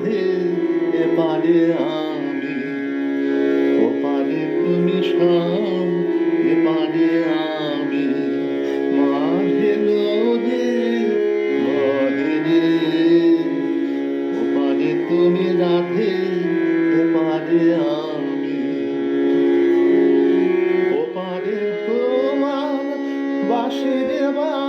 পথে এপারে আমি ওপারে তুমি সব এপারে আমি। মাঝে নদী মধুরে ওপারে তুমি রাধে এপারে আমি। ওপারে তোমার বাসে দেবা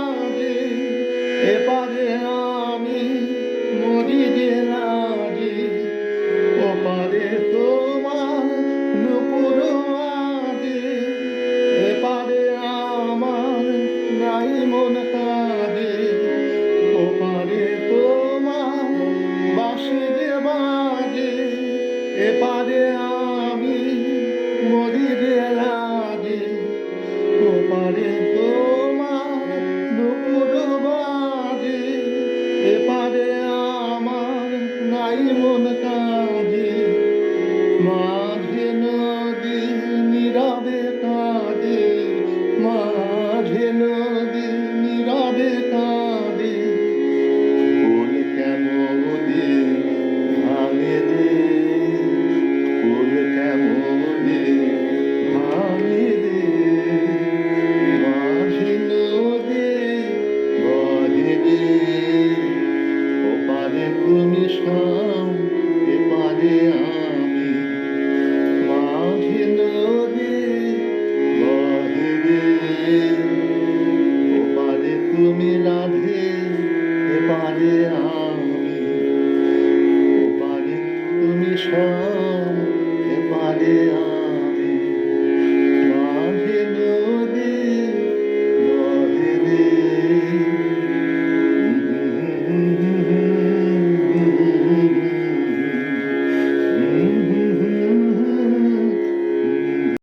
কোন কাজে। মাঝে নদী নীরবে কাঁদে। মাঝে নদী নীরবে কাঁদে। ফুল কেমন ভাঙে দে ফুল কেমন ভাঙে দে মাঝে নদী গধে দে ওপারে তুমি সা সব পারে